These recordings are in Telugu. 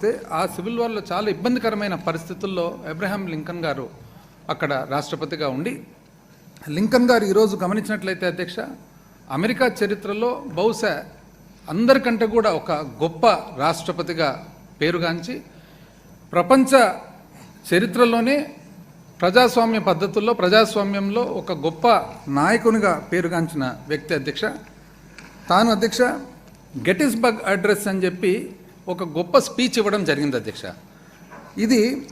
వస్తే ఆ సివిల్ వార్లో చాలా ఇబ్బందికరమైన పరిస్థితుల్లో అబ్రహాం లింకన్ గారు అక్కడ రాష్ట్రపతిగా ఉండి లింకన్ గారు ఈరోజు గమనించినట్లయితే అధ్యక్ష అమెరికా చరిత్రలో బహుశా అందరికంటే కూడా ఒక గొప్ప రాష్ట్రపతిగా పేరుగాంచి ప్రపంచ చరిత్రలోనే ప్రజాస్వామ్య పద్ధతుల్లో ప్రజాస్వామ్యంలో ఒక గొప్ప నాయకునిగా పేరుగాంచిన వ్యక్తి అధ్యక్ష. తాను అధ్యక్ష గెటిస్బర్గ్ అడ్రస్ అని చెప్పి ఒక గొప్ప స్పీచ్ ఇవ్వడం జరిగింది అధ్యక్ష. ఇది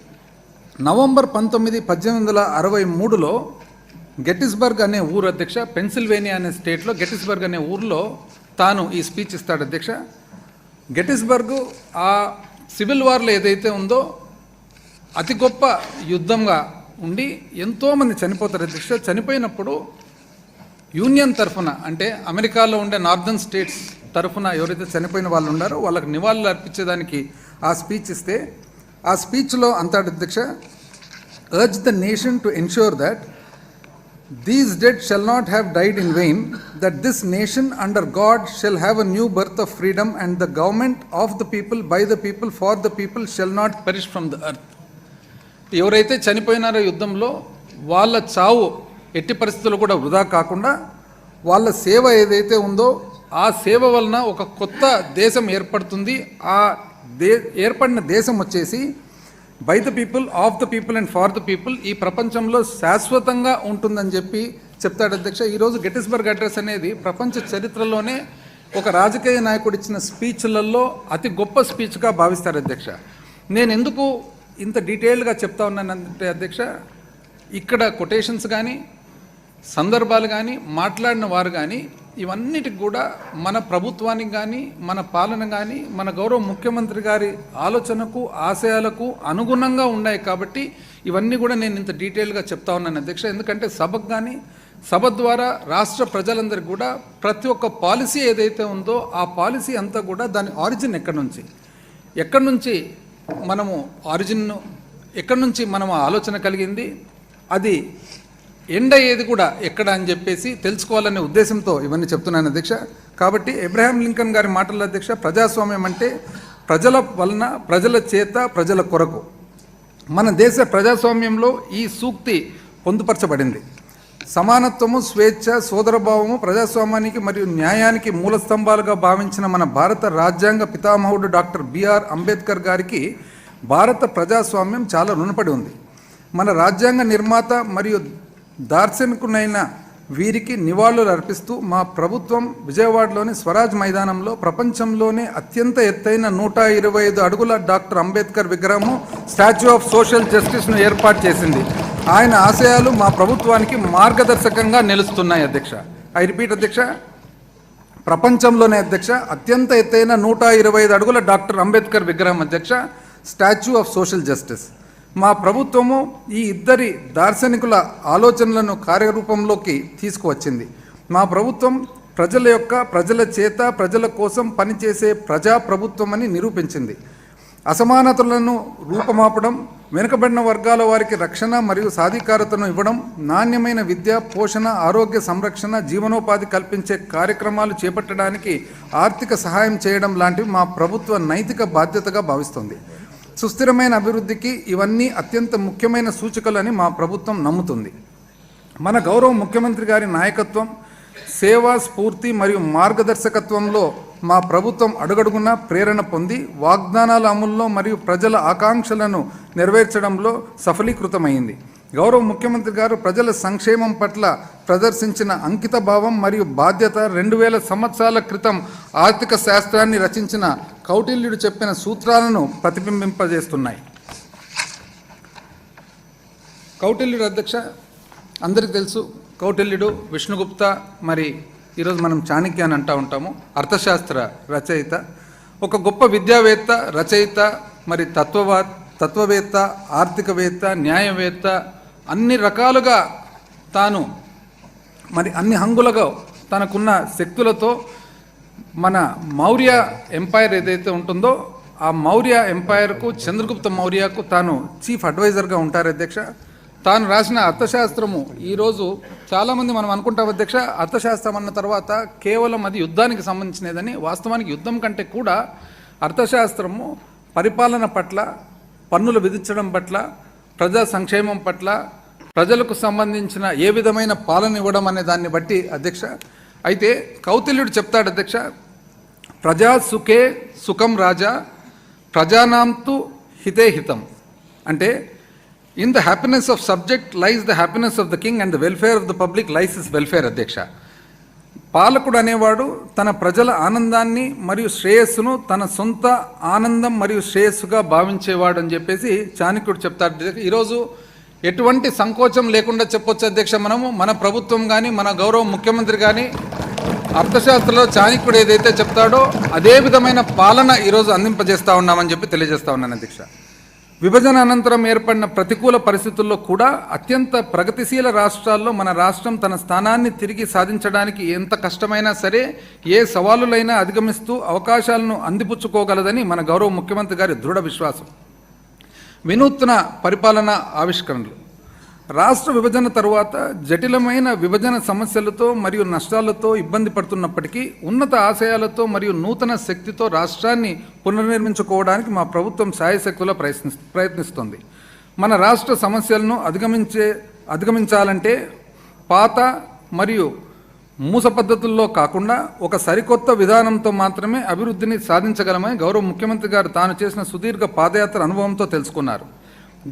నవంబర్ పంతొమ్మిది పద్దెనిమిది వందల అరవై మూడులో గెటిస్బర్గ్ అనే ఊరు అధ్యక్ష పెన్సిల్వేనియా అనే స్టేట్లో గెటిస్బర్గ్ అనే ఊరిలో తాను ఈ స్పీచ్ ఇస్తాడు అధ్యక్ష. గెటిస్బర్గ్ ఆ సివిల్ వార్లో ఏదైతే ఉందో అతి గొప్ప యుద్ధంగా ఉండి ఎంతోమంది చనిపోతారు అధ్యక్ష. చనిపోయినప్పుడు యూనియన్ తరఫున అంటే అమెరికాలో ఉండే నార్దర్న్ స్టేట్స్ తరఫున ఎవరైతే చనిపోయిన వాళ్ళు ఉన్నారో వాళ్ళకి నివాళులు అర్పించేదానికి ఆ స్పీచ్ ఇస్తే ఆ స్పీచ్లో అంతాడు అధ్యక్ష urge the nation to ensure that these dead shall not have died in vain that this nation under God shall have a new birth of freedom and the government of the people by the people for the people shall not perish from the earth ఎవరైతే చనిపోయినారో యుద్ధంలో వాళ్ళ చావు ఎట్టి పరిస్థితులు కూడా వృధా కాకుండా వాళ్ళ సేవ ఏదైతే ఉందో ఆ సేవ వలన ఒక కొత్త దేశం ఏర్పడుతుంది. ఆ దే ఏర్పడిన దేశం వచ్చేసి by the people of the people and for the people ఈ ప్రపంచంలో శాశ్వతంగా ఉంటుందని చెప్పి చెప్తాడు అధ్యక్ష. ఈరోజు గెటిస్బర్గ్ అడ్రస్ అనేది ప్రపంచ చరిత్రలోనే ఒక రాజకీయ నాయకుడు ఇచ్చిన స్పీచ్లలో అతి గొప్ప స్పీచ్గా భావిస్తారు అధ్యక్ష. నేను ఎందుకు ఇంత డీటెయిల్గా చెప్తా ఉన్నానంటే అధ్యక్ష ఇక్కడ కొటేషన్స్ కానీ సందర్భాలు కానీ మాట్లాడిన వారు కానీ ఇవన్నిటికి కూడా మన ప్రభుత్వానికి కానీ మన పాలన కానీ మన గౌరవ ముఖ్యమంత్రి గారి ఆలోచనకు ఆశయాలకు అనుగుణంగా ఉన్నాయి కాబట్టి ఇవన్నీ కూడా నేను ఇంత డీటెయిల్గా చెప్తా ఉన్నాను అధ్యక్ష. ఎందుకంటే సభకు కానీ సభ ద్వారా రాష్ట్ర ప్రజలందరికీ కూడా ప్రతి ఒక్క పాలసీ ఏదైతే ఉందో ఆ పాలసీ అంతా కూడా దాని ఆరిజిన్ ఎక్కడి నుంచి? ఎక్కడి నుంచి మనము ఆరిజిన్ ఎక్కడి నుంచి మనం ఆలోచన కలిగింది? అది ఎండ్ అయ్యేది కూడా ఎక్కడ అని చెప్పేసి తెలుసుకోవాలనే ఉద్దేశంతో ఇవన్నీ చెప్తున్నాను అధ్యక్ష. కాబట్టి ఎబ్రహాం లింకన్ గారి మాటల అధ్యక్ష ప్రజాస్వామ్యం అంటే ప్రజల వలన ప్రజల చేత ప్రజల కొరకు. మన దేశ ప్రజాస్వామ్యంలో ఈ సూక్తి పొందుపరచబడింది. సమానత్వము స్వేచ్ఛ సోదరభావము ప్రజాస్వామ్యానికి మరియు న్యాయానికి మూల స్తంభాలుగా భావించిన మన భారత రాజ్యాంగ పితామహుడు డాక్టర్ బిఆర్ అంబేద్కర్ గారికి భారత ప్రజాస్వామ్యం చాలా రుణపడి ఉంది. మన రాజ్యాంగ నిర్మాత మరియు దార్శనికునైన వీరికి నివాళులు అర్పిస్తూ మా ప్రభుత్వం విజయవాడలోని స్వరాజ్ మైదానంలో ప్రపంచంలోనే అత్యంత ఎత్తైన నూట ఇరవై ఐదు అడుగుల డాక్టర్ అంబేద్కర్ విగ్రహము స్టాచ్యూ ఆఫ్ సోషల్ జస్టిస్ను ఏర్పాటు చేసింది. ఆయన ఆశయాలు మా ప్రభుత్వానికి మార్గదర్శకంగా నిలుస్తున్నాయి అధ్యక్ష. ఐ రిపీట్ అధ్యక్ష. ప్రపంచంలోనే అధ్యక్ష అత్యంత ఎత్తైన నూట ఇరవై ఐదు అడుగుల డాక్టర్ అంబేద్కర్ విగ్రహం అధ్యక్ష స్టాచ్యూ ఆఫ్ సోషల్ జస్టిస్. మా ప్రభుత్వము ఈ ఇద్దరి దార్శనికుల ఆలోచనలను కార్యరూపంలోకి తీసుకువచ్చింది. మా ప్రభుత్వం ప్రజల యొక్క ప్రజల చేత ప్రజల కోసం పనిచేసే ప్రజాప్రభుత్వం అని నిరూపించింది. అసమానతలను రూపమాపడం వెనుకబడిన వర్గాల వారికి రక్షణ మరియు సాధికారతను ఇవ్వడం నాణ్యమైన విద్య పోషణ ఆరోగ్య సంరక్షణ జీవనోపాధి కల్పించే కార్యక్రమాలు చేపట్టడానికి ఆర్థిక సహాయం చేయడం లాంటివి మా ప్రభుత్వ నైతిక బాధ్యతగా భావిస్తుంది. సుస్థిరమైన అభివృద్ధికి ఇవన్నీ అత్యంత ముఖ్యమైన సూచికలని మా ప్రభుత్వం నమ్ముతుంది. మన గౌరవ ముఖ్యమంత్రి గారి నాయకత్వం సేవా స్ఫూర్తి మరియు మార్గదర్శకత్వంలో మా ప్రభుత్వం అడుగడుగునా ప్రేరణ పొంది వాగ్దానాల అమల్లో మరియు ప్రజల ఆకాంక్షలను నెరవేర్చడంలో సఫలీకృతమైంది. గౌరవ ముఖ్యమంత్రి గారు ప్రజల సంక్షేమం పట్ల ప్రదర్శించిన అంకిత భావం మరియు బాధ్యత రెండు వేల సంవత్సరాల క్రితం ఆర్థిక శాస్త్రాన్ని రచించిన కౌటిల్యుడు చెప్పిన సూత్రాలను ప్రతిబింబింపజేస్తున్నాయి. కౌటిల్యుడు అధ్యక్ష అందరికీ తెలుసు కౌటిల్యుడు విష్ణుగుప్త మరి ఈరోజు మనం చాణక్య అని అంటూ ఉంటాము అర్థశాస్త్ర రచయిత. ఒక గొప్ప విద్యావేత్త రచయిత మరి తత్వవా తత్వవేత్త ఆర్థికవేత్త న్యాయవేత్త అన్ని రకాలుగా తాను మరి అన్ని హంగులుగా తనకున్న శక్తులతో మన మౌర్య ఎంపైర్ ఏదైతే ఉంటుందో ఆ మౌర్య ఎంపైర్కు చంద్రగుప్త మౌర్యకు తాను చీఫ్ అడ్వైజర్గా ఉంటారు అధ్యక్ష. తాను రాసిన అర్థశాస్త్రము ఈరోజు చాలామంది మనం అనుకుంటాం అధ్యక్ష అర్థశాస్త్రం అన్న తర్వాత కేవలం అది యుద్ధానికి సంబంధించినదని వాస్తవానికి యుద్ధం కంటే కూడా అర్థశాస్త్రము పరిపాలన పట్ల పన్నులు విధించడం పట్ల ప్రజా సంక్షేమం పట్ల ప్రజలకు సంబంధించిన ఏ విధమైన పాలన ఇవ్వడం అనే దాన్ని బట్టి అధ్యక్ష అయితే కౌతిల్యుడు చెప్తాడు అధ్యక్ష ప్రజా సుఖే సుఖం రాజా ప్రజానాంతు హితే హితం. అంటే in the happiness of subject lies the happiness of the king and the welfare of the public lies his welfare అధ్యక్ష. పాలకుడు అనేవాడు తన ప్రజల ఆనందాన్ని మరియు శ్రేయస్సును తన సొంత ఆనందం మరియు శ్రేయస్సుగా భావించేవాడు అని చెప్పేసి చాణక్యుడు చెప్తాడు ఈరోజు ఎటువంటి సంకోచం లేకుండా చెప్పొచ్చు అధ్యక్ష మనము. మన ప్రభుత్వం కానీ మన గౌరవ ముఖ్యమంత్రి కానీ అర్థశాస్త్రంలో చాణిక్యుడు ఏదైతే చెప్తాడో అదే విధమైన పాలన ఈరోజు అందింపజేస్తా ఉన్నామని చెప్పి తెలియజేస్తా ఉన్నాను అధ్యక్ష. విభజన అనంతరం ఏర్పడిన ప్రతికూల పరిస్థితుల్లో కూడా అత్యంత ప్రగతిశీల రాష్ట్రాల్లో మన రాష్ట్రం తన స్థానాన్ని తిరిగి సాధించడానికి ఎంత కష్టమైనా సరే ఏ సవాలులైనా అధిగమిస్తూ అవకాశాలను అందిపుచ్చుకోగలదని మన గౌరవ ముఖ్యమంత్రి గారి దృఢ విశ్వాసం. వినూత్న పరిపాలన ఆవిష్కరణలు. రాష్ట్ర విభజన తరువాత జటిలమైన విభజన సమస్యలతో మరియు నష్టాలతో ఇబ్బంది పడుతున్నప్పటికీ ఉన్నత ఆశయాలతో మరియు నూతన శక్తితో రాష్ట్రాన్ని పునర్నిర్మించుకోవడానికి మా ప్రభుత్వం సాయశక్తుల ప్రయత్ని ప్రయత్నిస్తుంది. మన రాష్ట్ర సమస్యలను అధిగమించే అధిగమించాలంటే పాత మరియు మూస పద్ధతుల్లో కాకుండా ఒక సరికొత్త విధానంతో మాత్రమే అభివృద్ధిని సాధించగలమని గౌరవ ముఖ్యమంత్రి గారు తాను చేసిన సుదీర్ఘ పాదయాత్ర అనుభవంతో తెలుసుకున్నారు.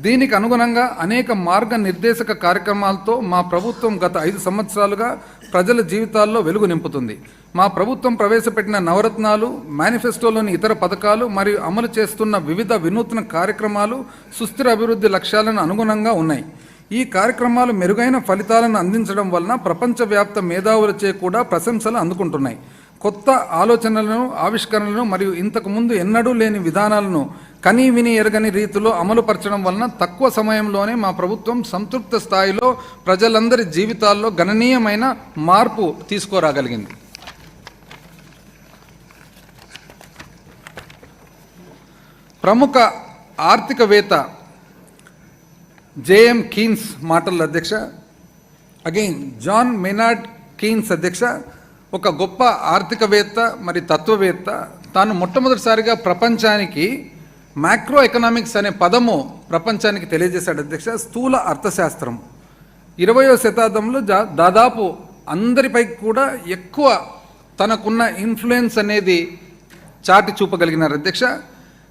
దీనికి అనుగుణంగా అనేక మార్గ నిర్దేశక కార్యక్రమాలతో మా ప్రభుత్వం గత ఐదు సంవత్సరాలుగా ప్రజల జీవితాల్లో వెలుగు నింపుతుంది. మా ప్రభుత్వం ప్రవేశపెట్టిన నవరత్నాలు మేనిఫెస్టోలోని ఇతర పథకాలు మరియు అమలు చేస్తున్న వివిధ వినూత్న కార్యక్రమాలు సుస్థిర అభివృద్ధి లక్ష్యాలను అనుగుణంగా ఉన్నాయి. ఈ కార్యక్రమాలు మెరుగైన ఫలితాలను అందించడం వలన ప్రపంచవ్యాప్త మేధావులచే కూడా ప్రశంసలు అందుకుంటున్నాయి. కొత్త ఆలోచనలను ఆవిష్కరణలను మరియు ఇంతకుముందు ఎన్నడూ లేని విధానాలను కనీ విని ఎరగని రీతిలో అమలుపరచడం వలన తక్కువ సమయంలోనే మా ప్రభుత్వం సంతృప్త స్థాయిలో ప్రజలందరి జీవితాల్లో గణనీయమైన మార్పు తీసుకురాగలిగింది. ప్రముఖ ఆర్థికవేత్త జేఎం కీన్స్ మాటల అధ్యక్ష. అగైన్ జాన్ మెనార్డ్ కీన్స్ అధ్యక్ష. ఒక గొప్ప ఆర్థికవేత్త మరి తత్వవేత్త. తాను మొట్టమొదటిసారిగా ప్రపంచానికి మ్యాక్రో ఎకనామిక్స్ అనే పదము ప్రపంచానికి తెలియజేశాడు అధ్యక్ష. స్థూల అర్థశాస్త్రం ఇరవయో శతాబ్దంలో జా దాదాపు అందరిపై కూడా ఎక్కువ తనకున్న ఇన్ఫ్లుయెన్స్ అనేది చాటి చూపగలిగినారు అధ్యక్ష.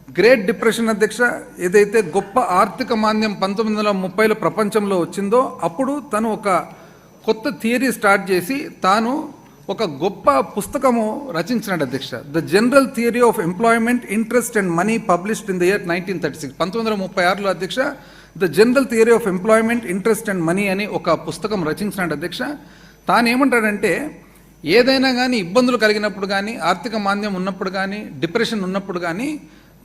గ్రేట్ డిప్రెషన్ అధ్యక్ష ఏదైతే గొప్ప ఆర్థిక మాంద్యం పంతొమ్మిది వందల ముప్పైలో ప్రపంచంలో వచ్చిందో అప్పుడు తను ఒక కొత్త థియరీ స్టార్ట్ చేసి తాను ఒక గొప్ప పుస్తకము రచించినాడు అధ్యక్ష. The general theory of employment interest and money published in the year nineteen thirty six. పంతొమ్మిది వందల ముప్పై ఆరులో అధ్యక్ష the general theory of employment interest and money అని ఒక పుస్తకం రచించినాడు అధ్యక్ష. తాను ఏమంటాడంటే ఏదైనా కానీ ఇబ్బందులు కలిగినప్పుడు కానీ ఆర్థిక మాంద్యం ఉన్నప్పుడు కానీ డిప్రెషన్ ఉన్నప్పుడు కానీ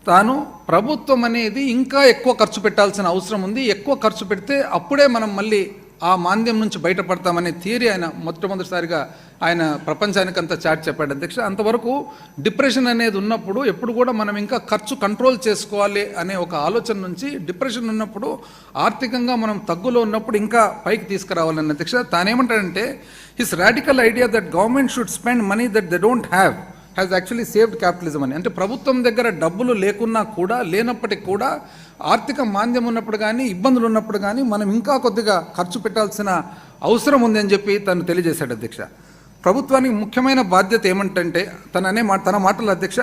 తాను ప్రభుత్వం అనేది ఇంకా ఎక్కువ ఖర్చు పెట్టాల్సిన అవసరం ఉంది. ఎక్కువ ఖర్చు పెడితే అప్పుడే మనం మళ్ళీ ఆ మాంద్యం నుంచి బయటపడతామనే థియరీ ఆయన మొట్టమొదటిసారిగా ఆయన ప్రపంచానికంతా చాట్ చెప్పాడు. అధ్యక్ష అంతవరకు డిప్రెషన్ అనేది ఉన్నప్పుడు ఎప్పుడు కూడా మనం ఇంకా ఖర్చు కంట్రోల్ చేసుకోవాలి అనే ఒక ఆలోచన నుంచి డిప్రెషన్ ఉన్నప్పుడు ఆర్థికంగా మనం తగ్గులో ఉన్నప్పుడు ఇంకా పైకి తీసుకురావాలని అధ్యక్ష తానేమంటాడంటే his radical idea that government should spend money that they don't have. Has actually saved capitalism అని. అంటే ప్రభుత్వం దగ్గర డబ్బులు లేకున్నా కూడా లేనప్పటికీ కూడా ఆర్థిక మాంద్యం ఉన్నప్పుడు కానీ ఇబ్బందులు ఉన్నప్పుడు కానీ మనం ఇంకా కొద్దిగా ఖర్చు పెట్టాల్సిన అవసరం ఉంది అని చెప్పి తను తెలియజేశాడు అధ్యక్ష. ప్రభుత్వానికి ముఖ్యమైన బాధ్యత ఏమంటంటే తన అనే మా తన మాటల అధ్యక్ష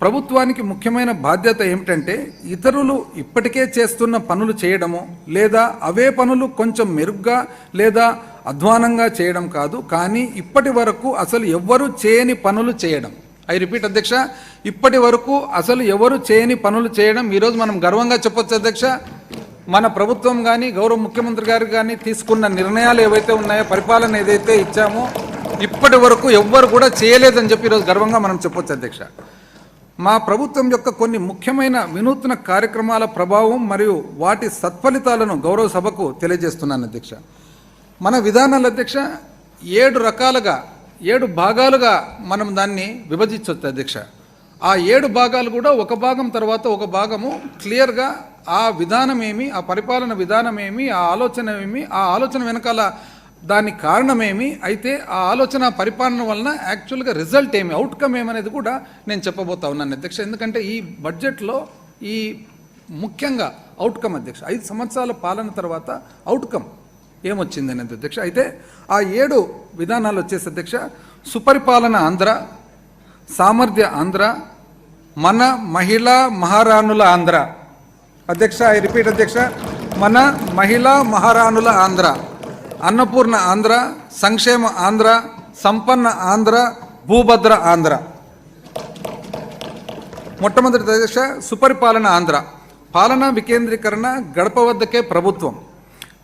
ప్రభుత్వానికి ముఖ్యమైన బాధ్యత ఏమిటంటే ఇతరులు ఇప్పటికే చేస్తున్న పనులు చేయడము లేదా అవే పనులు కొంచెం మెరుగ్గా లేదా అధ్వానంగా చేయడం కాదు కానీ ఇప్పటి వరకు అసలు ఎవ్వరూ చేయని పనులు చేయడం. ఐ రిపీట్ అధ్యక్ష ఇప్పటి వరకు అసలు ఎవరు చేయని పనులు చేయడం ఈరోజు మనం గర్వంగా చెప్పొచ్చు అధ్యక్ష. మన ప్రభుత్వం కానీ గౌరవ ముఖ్యమంత్రి గారు కానీ తీసుకున్న నిర్ణయాలు ఏవైతే ఉన్నాయో పరిపాలన ఏదైతే ఇచ్చామో ఇప్పటి వరకు ఎవ్వరు కూడా చేయలేదని చెప్పి ఈరోజు గర్వంగా మనం చెప్పొచ్చు అధ్యక్ష. మా ప్రభుత్వం యొక్క కొన్ని ముఖ్యమైన వినూత్న కార్యక్రమాల ప్రభావం మరియు వాటి సత్ఫలితాలను గౌరవ సభకు తెలియజేస్తున్నాను అధ్యక్ష. మన విధానాలు అధ్యక్ష ఏడు రకాలుగా ఏడు భాగాలుగా మనం దాన్ని విభజించవచ్చు అధ్యక్ష. ఆ ఏడు భాగాలు కూడా ఒక భాగం తర్వాత ఒక భాగము క్లియర్గా ఆ విధానం ఏమి ఆ పరిపాలన విధానం ఏమి ఆ ఆలోచన ఏమి ఆ ఆలోచన వెనకాల దాని కారణమేమి అయితే ఆ ఆలోచన పరిపాలన వలన యాక్చువల్గా రిజల్ట్ ఏమి అవుట్కమ్ ఏమనేది కూడా నేను చెప్పబోతా ఉన్నాను అధ్యక్ష. ఎందుకంటే ఈ బడ్జెట్లో ఈ ముఖ్యంగా అవుట్కమ్ అధ్యక్ష ఐదు సంవత్సరాల పాలన తర్వాత అవుట్కమ్ ఏమొచ్చింది అనేది అధ్యక్ష. అయితే ఆ ఏడు విధానాలు వచ్చేసి అధ్యక్ష సుపరిపాలన ఆంధ్ర సామర్థ్య ఆంధ్ర మన మహిళా మహారాణుల ఆంధ్ర. అధ్యక్ష ఐ రిపీట్ అధ్యక్ష మన మహిళా మహారాణుల ఆంధ్ర అన్నపూర్ణ ఆంధ్ర సంక్షేమ ఆంధ్ర సంపన్న ఆంధ్ర భూభద్ర ఆంధ్ర. మొట్టమొదటి అధ్యక్ష సుపరిపాలన ఆంధ్ర. పాలన వికేంద్రీకరణ గడప వద్దకే ప్రభుత్వం.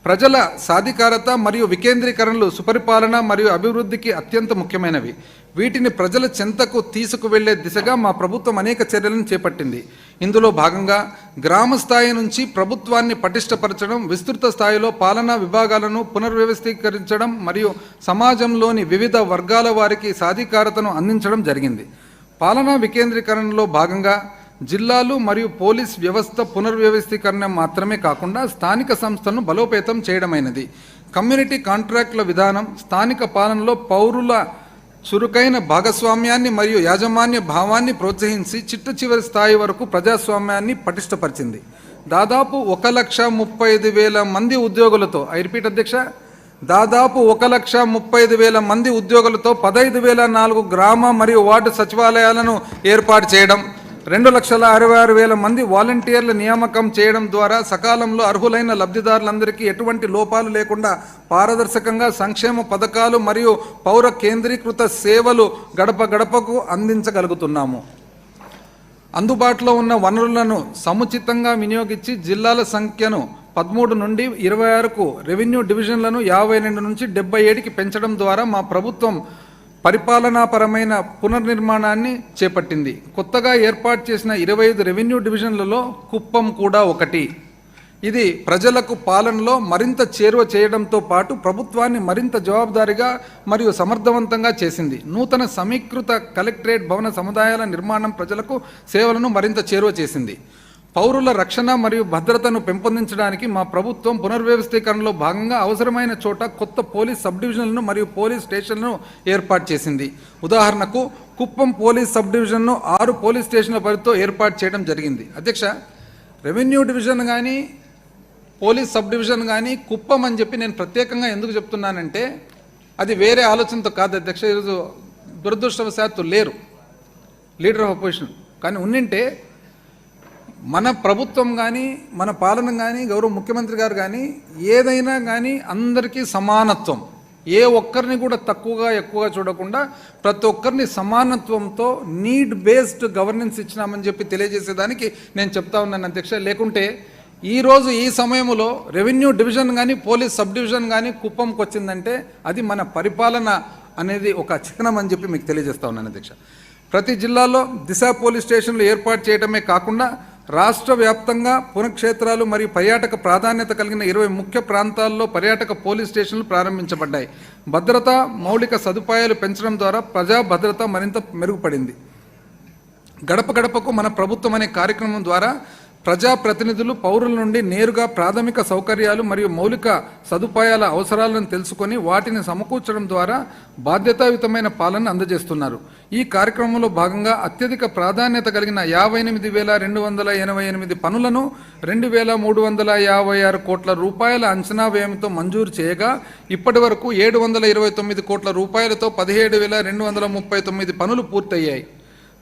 ప్రజల సాధికారత మరియు వికేంద్రీకరణలు సుపరిపాలన మరియు అభివృద్ధికి అత్యంత ముఖ్యమైనవి. వీటిని ప్రజల చెంతకు తీసుకువెళ్ళే దిశగా మా ప్రభుత్వం అనేక చర్యలను చేపట్టింది. ఇందులో భాగంగా గ్రామ స్థాయి నుంచి ప్రభుత్వాన్ని పటిష్టపరచడం విస్తృత స్థాయిలో పాలనా విభాగాలను పునర్వ్యవస్థీకరించడం మరియు సమాజంలోని వివిధ వర్గాల వారికి సాధికారతను అందించడం జరిగింది. పాలనా వికేంద్రీకరణలో భాగంగా జిల్లాలు మరియు పోలీస్ వ్యవస్థ పునర్వ్యవస్థీకరణ మాత్రమే కాకుండా స్థానిక సంస్థలను బలోపేతం చేయడమైనది. కమ్యూనిటీ కాంట్రాక్టుల విధానం స్థానిక పాలనలో పౌరుల చురుకైన భాగస్వామ్యాన్ని మరియు యాజమాన్య భావాన్ని ప్రోత్సహించి చిట్ట చివరి స్థాయి వరకు ప్రజాస్వామ్యాన్ని పటిష్టపరిచింది. దాదాపు ఒక లక్ష ముప్పై ఐదు వేల మంది ఉద్యోగులతో ఐ రిపీట్ అధ్యక్ష దాదాపు ఒక లక్ష ముప్పై ఐదు వేల మంది ఉద్యోగులతో పదహైదు వేల నాలుగు గ్రామ మరియు వార్డు సచివాలయాలను ఏర్పాటు చేయడం రెండు లక్షల అరవై ఆరు వేల మంది వాలంటీర్ల నియామకం చేయడం ద్వారా సకాలంలో అర్హులైన లబ్ధిదారులందరికీ ఎటువంటి లోపాలు లేకుండా పారదర్శకంగా సంక్షేమ పథకాలు మరియు పౌర కేంద్రీకృత సేవలు గడప గడపకు అందించగలుగుతున్నాము. అందుబాటులో ఉన్న వనరులను సముచితంగా వినియోగించి జిల్లాల సంఖ్యను పదమూడు నుండి ఇరవై ఆరుకు రెవెన్యూ డివిజన్లను యాభై రెండు నుంచి డెబ్బై ఏడుకి పెంచడం ద్వారా మా ప్రభుత్వం పరిపాలనాపరమైన పునర్నిర్మాణాన్ని చేపట్టింది. కొత్తగా ఏర్పాటు చేసిన ఇరవై ఐదు రెవెన్యూ డివిజన్లలో కుప్పం కూడా ఒకటి. ఇది ప్రజలకు పాలనలో మరింత చేరువ చేయడంతో పాటు ప్రభుత్వాన్ని మరింత జవాబుదారిగా మరియు సమర్థవంతంగా చేసింది. నూతన సమీకృత కలెక్టరేట్ భవన సముదాయాల నిర్మాణం ప్రజలకు సేవలను మరింత చేరువ చేసింది. పౌరుల రక్షణ మరియు భద్రతను పెంపొందించడానికి మా ప్రభుత్వం పునర్వ్యవస్థీకరణలో భాగంగా అవసరమైన చోట కొత్త పోలీస్ సబ్ డివిజన్లను మరియు పోలీస్ స్టేషన్లను ఏర్పాటు చేసింది. ఉదాహరణకు కుప్పం పోలీస్ సబ్ డివిజన్ను ఆరు పోలీస్ స్టేషన్ల పరిధితో ఏర్పాటు చేయడం జరిగింది. అధ్యక్ష రెవెన్యూ డివిజన్ కానీ పోలీస్ సబ్ డివిజన్ కానీ కుప్పం అని చెప్పి నేను ప్రత్యేకంగా ఎందుకు చెప్తున్నానంటే అది వేరే ఆలోచనతో కాదు అధ్యక్ష. ఈరోజు దురదృష్టవశాత్తు లేరు. Leader of opposition. కానీ ఉన్నింటే మన ప్రభుత్వం కానీ మన పాలన కానీ గౌరవ ముఖ్యమంత్రి గారు కానీ ఏదైనా కానీ అందరికీ సమానత్వం. ఏ ఒక్కరిని కూడా తక్కువగా ఎక్కువగా చూడకుండా ప్రతి ఒక్కరిని సమానత్వంతో నీడ్ బేస్డ్ గవర్నెన్స్ ఇచ్చినామని చెప్పి తెలియజేసేదానికి నేను చెప్తా ఉన్నాను అధ్యక్ష. లేకుంటే ఈరోజు ఈ సమయంలో రెవెన్యూ డివిజన్ కానీ పోలీస్ సబ్ డివిజన్ కానీ కుప్పంకి వచ్చిందంటే అది మన పరిపాలన అనేది ఒక చిహ్నం అని చెప్పి మీకు తెలియజేస్తా ఉన్నాను అధ్యక్ష. ప్రతి జిల్లాలో దిశ పోలీస్ స్టేషన్లు ఏర్పాటు చేయడమే కాకుండా రాష్ట్ర వ్యాప్తంగా పునఃక్షేత్రాలు మరియు పర్యాటక ప్రాధాన్యత కలిగిన ఇరవై ముఖ్య ప్రాంతాల్లో పర్యాటక పోలీస్ స్టేషన్లు ప్రారంభించబడ్డాయి. భద్రత మౌలిక సదుపాయాలు పెంచడం ద్వారా ప్రజా భద్రత మరింత మెరుగుపడింది. గడప గడపకు మన ప్రభుత్వం అనే కార్యక్రమం ద్వారా ప్రజాప్రతినిధులు పౌరుల నుండి నేరుగా ప్రాథమిక సౌకర్యాలు మరియు మౌలిక సదుపాయాల అవసరాలను తెలుసుకొని వాటిని సమకూర్చడం ద్వారా బాధ్యతాయుతమైన పాలన అందజేస్తున్నారు. ఈ కార్యక్రమంలో భాగంగా అత్యధిక ప్రాధాన్యత కలిగిన యాభై ఎనిమిది వేల రెండు వందల ఎనభై ఎనిమిది పనులను రెండు వేల మూడు వందల యాభై ఆరు కోట్ల రూపాయల అంచనా వ్యయంతో మంజూరు చేయగా ఇప్పటి వరకు ఏడు వందల ఇరవై తొమ్మిది కోట్ల రూపాయలతో పదిహేడు వేల రెండు వందల ముప్పై తొమ్మిది పనులు పూర్తయ్యాయి.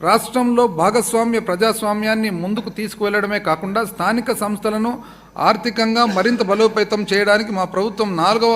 రాష్ట్రంలో భాగస్వామ్య ప్రజాస్వామ్యాన్ని ముందుకు తీసుకువెళ్ళడమే కాకుండా స్థానిక సంస్థలను ఆర్థికంగా మరింత బలోపేతం చేయడానికి మా ప్రభుత్వం నాలుగవ